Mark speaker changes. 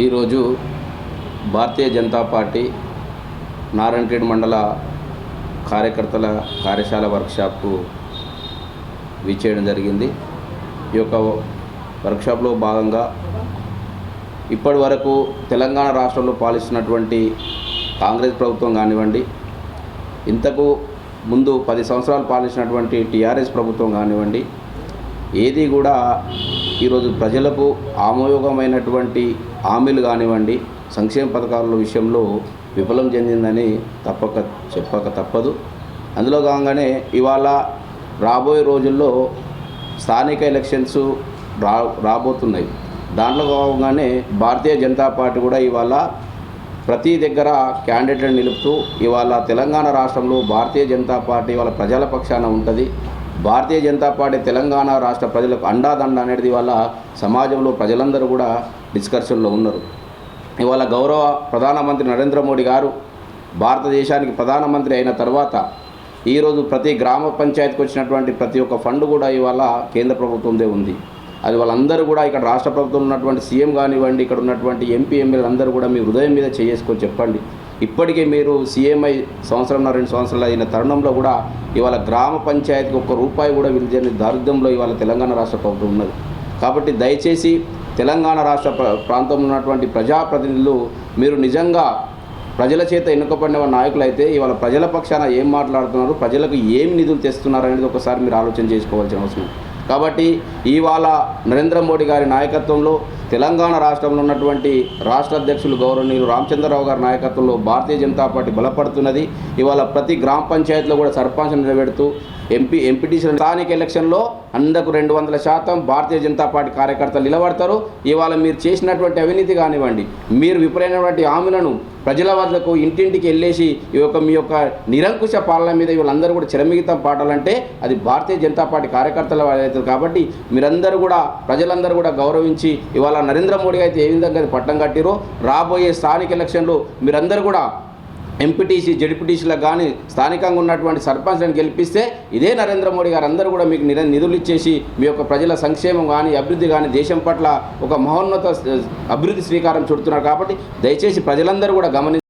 Speaker 1: ఈరోజు భారతీయ జనతా పార్టీ నారాయణఖేడ్ మండల కార్యకర్తల కార్యశాల వర్క్షాప్కు విచ్చేయడం జరిగింది. ఈ యొక్క వర్క్షాప్లో భాగంగా ఇప్పటి వరకు తెలంగాణ రాష్ట్రంలో పాలిస్తున్నటువంటి కాంగ్రెస్ ప్రభుత్వం కానివ్వండి ఇంతకు ముందు పది సంవత్సరాలు పాలించినటువంటి టీఆర్ఎస్ ప్రభుత్వం కానివ్వండి ఏది కూడా ఈరోజు ప్రజలకు ఆమోయోగమైనటువంటి హామీలు కానివ్వండి సంక్షేమ పథకాల విషయంలో విఫలం చెందిందని తప్పక చెప్పక తప్పదు. అందులో కాగానే ఇవాళ రాబోయే రోజుల్లో స్థానిక ఎలక్షన్స్ రా రాబోతున్నాయి. దాంట్లో కాగానే భారతీయ జనతా పార్టీ కూడా ఇవాళ ప్రతి దగ్గర క్యాండిడేట్లను నిలుపుతూ ఇవాళ తెలంగాణ రాష్ట్రంలో భారతీయ జనతా పార్టీ వాళ్ళ ప్రజల పక్షాన ఉంటుంది. భారతీయ జనతా పార్టీ తెలంగాణ రాష్ట్ర ప్రజలకు అండాదండ అనేది వాళ్ళ సమాజంలో ప్రజలందరూ కూడా డిస్కషన్లో ఉన్నారు. ఇవాళ గౌరవ ప్రధానమంత్రి నరేంద్ర మోడీ గారు భారతదేశానికి ప్రధానమంత్రి అయిన తర్వాత ఈరోజు ప్రతి గ్రామ పంచాయతీకి వచ్చినటువంటి ప్రతి ఒక్క ఫండ్ కూడా ఇవాళ కేంద్ర ప్రభుత్వందే ఉంది. అది వాళ్ళందరూ కూడా ఇక్కడ రాష్ట్ర ప్రభుత్వంలో ఉన్నటువంటి సీఎం కానివ్వండి ఇక్కడ ఉన్నటువంటి ఎంపీ ఎమ్మెల్యేలు అందరూ కూడా మీ హృదయం మీద చేసుకొని చెప్పండి. ఇప్పటికే మీరు సీఎంఐ సంవత్సరం రెండు సంవత్సరాలు అయిన తరుణంలో కూడా ఇవాళ గ్రామ పంచాయతీకి ఒక్క రూపాయి కూడా విలువని దారిద్ర్యంలో ఇవాళ తెలంగాణ రాష్ట్ర ప్రభుత్వం ఉన్నది. కాబట్టి దయచేసి తెలంగాణ రాష్ట్ర ప్రాంతంలో ఉన్నటువంటి ప్రజాప్రతినిధులు మీరు నిజంగా ప్రజల చేత ఎన్నుకబడిన నాయకులు అయితే ఇవాళ ప్రజల పక్షాన ఏం మాట్లాడుతున్నారు ప్రజలకు ఏం నిధులు తెస్తున్నారు అనేది ఒకసారి మీరు ఆలోచన చేసుకోవాల్సిన అవసరం కాబట్టి ఇవాళ నరేంద్ర మోడీ గారి నాయకత్వంలో తెలంగాణ రాష్ట్రంలో ఉన్నటువంటి రాష్ట్ర అధ్యక్షులు గౌరవనీయులు రామచంద్రరావు గారి నాయకత్వంలో భారతీయ జనతా పార్టీ బలపడుతున్నది. ఇవాళ ప్రతి గ్రామ పంచాయతీలో కూడా సర్పంచ్ నిలబెడుతూ ఎంపీ ఎంపీటీసీ స్థానిక ఎలక్షన్లో అందకు రెండు వందల శాతం భారతీయ జనతా పార్టీ కార్యకర్తలు నిలబడతారు. ఇవాళ మీరు చేసినటువంటి అవినీతి కానివ్వండి మీరు విపరీతమైనటువంటి హామీలను ప్రజల వద్దకు ఇంటింటికి వెళ్ళేసి ఈ యొక్క మీ యొక్క నిరంకుశ పాలన మీద వీళ్ళందరూ కూడా చిరమిగితం పాటాలంటే అది భారతీయ జనతా పార్టీ కార్యకర్తల అవుతుంది. కాబట్టి మీరందరూ కూడా ప్రజలందరూ కూడా గౌరవించి ఇవాళ నరేంద్ర మోడీ అయితే ఏ విధంగా పట్టం కట్టిరో రాబోయే స్థానిక ఎలక్షన్లు మీరందరూ కూడా ఎంపీటీసీ జడ్పీటీసీలకు కానీ స్థానికంగా ఉన్నటువంటి సర్పంచ్లను గెలిపిస్తే ఇదే నరేంద్ర మోడీ గారు అందరూ కూడా మీకు నిధులు ఇచ్చేసి మీ యొక్క ప్రజల సంక్షేమం కానీ అభివృద్ధి కానీ దేశం పట్ల ఒక మహోన్నత అభివృద్ధి శ్రీకారం చుడుతున్నారు కాబట్టి దయచేసి ప్రజలందరూ కూడా గమనించి